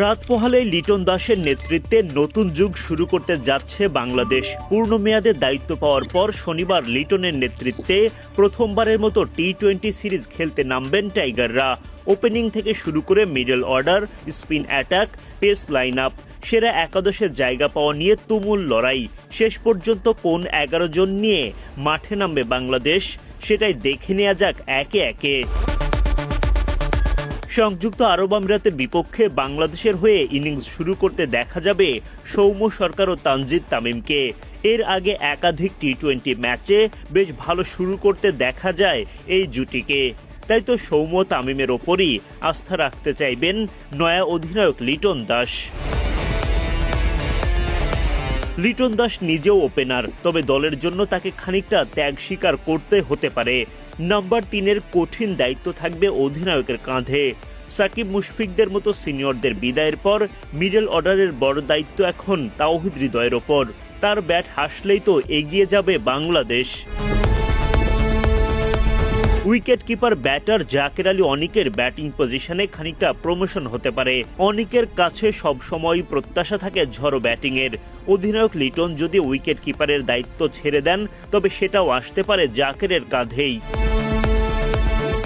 রাত লিটন দাসের নেতৃত্বে নতুন যুগ শুরু করতে যাচ্ছে বাংলাদেশ। পূর্ণ মেয়াদে দায়িত্ব পাওয়ার পর শনিবার লিটনের নেতৃত্বে প্রথমবারের মতো টি টোয়েন্টি সিরিজ খেলতে নামবেন টাইগাররা। ওপেনিং থেকে শুরু করে middle order, spin attack, pace line up সেরা একাদশের জায়গা পাওয়া নিয়ে তুমুল লড়াই। শেষ পর্যন্ত কোন এগারো জন নিয়ে মাঠে নামবে বাংলাদেশ, সেটাই দেখে নেওয়া যাক একে একে। সংযুক্ত আরব আমিরাতের বিপক্ষে বাংলাদেশের হয়ে ইনিংস শুরু করতে দেখা যাবে সৌম্য সরকার ও তানজিদ তামিমকে। এর আগে একাধিক টি টোয়েন্টি ম্যাচে বেশ ভালো শুরু করতে দেখা যায় এই জুটিকে। তাই তো সৌম্য তামিমের ওপরই আস্থা রাখতে চাইবেন নয়া অধিনায়ক লিটন দাস। লিটন দাস নিজেও ওপেনার, তবে দলের জন্য তাকে খানিকটা ত্যাগ স্বীকার করতে হতে পারে। নাম্বার তিনের কঠিন দায়িত্ব থাকবে অধিনায়কের কাঁধে। সাকিব মুশফিকদের মতো সিনিয়রদের বিদায়ের পর মিডল অর্ডারের বড় দায়িত্ব এখন তাওহিদ হৃদয়ের ওপর। তার ব্যাট হাসলেই তো এগিয়ে যাবে Bangladesh. Wicket keeper batter Jaker Ali অনিকের batting পজিশনে খানিকটা প্রমোশন হতে পারে। অনিকের কাছে সবসময় প্রত্যাশা থাকে ঝড়ো ব্যাটিংয়ের। অধিনায়ক লিটন যদি উইকেট কিপারের দায়িত্ব ছেড়ে দেন, তবে সেটাও আসতে পারে জাকেরের কাঁধেই।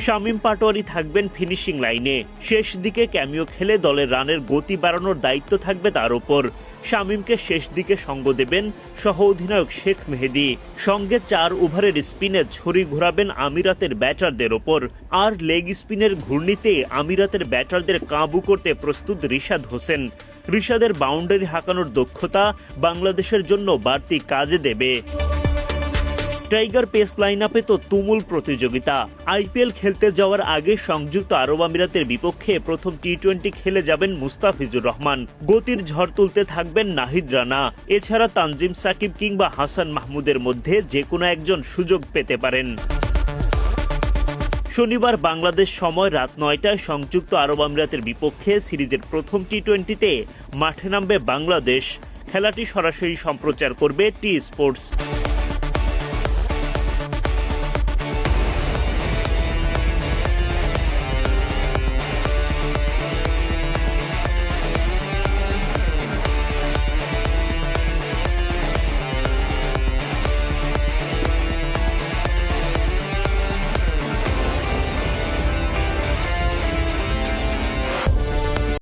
শামীম পাটোয়ারি থাকবেন ফিনিশিং লাইনে শেষ দিকে ক্যামিও খেলে দলের রানের গতি বাড়ানোর দায়িত্ব থাকবে তার ওপর শামীমকে শেষ দিকে সঙ্গ দেবেন সহ অধিনায়ক শেখ মেহেদি। সঙ্গে চার ওভারের স্পিনে ছড়ি ঘোরাবেন আমিরাতের ব্যাটারদের ওপর। আর লেগ স্পিনের ঘূর্ণিতে আমিরাতের ব্যাটারদের কাবু করতে প্রস্তুত রিশাদ হোসেন। রিশাদের বাউন্ডারি হাঁকানোর দক্ষতা বাংলাদেশের জন্য বাড়তি কাজে দেবে। টাইগার পেস লাইন আপে তো তুমুল প্রতিযোগিতা। আইপিএল খেলতে যাওয়ার আগে সংযুক্ত আরব আমিরাতের বিপক্ষে প্রথম টি টোয়েন্টি খেলে যাবেন মুস্তাফিজুর রহমান। গতির ঝড় তুলতে থাকবেন নাহিদ রানা। এছাড়া তানজিম সাকিব কিংবা হাসান মাহমুদের মধ্যে যে কোনো একজন সুযোগ পেতে পারেন। শনিবার বাংলাদেশ সময় রাত নয়টায় সংযুক্ত আরব আমিরাতের বিপক্ষে সিরিজের প্রথম টি টোয়েন্টিতে মাঠে নামবে বাংলাদেশ। খেলাটি সরাসরি সম্প্রচার করবে টি স্পোর্টস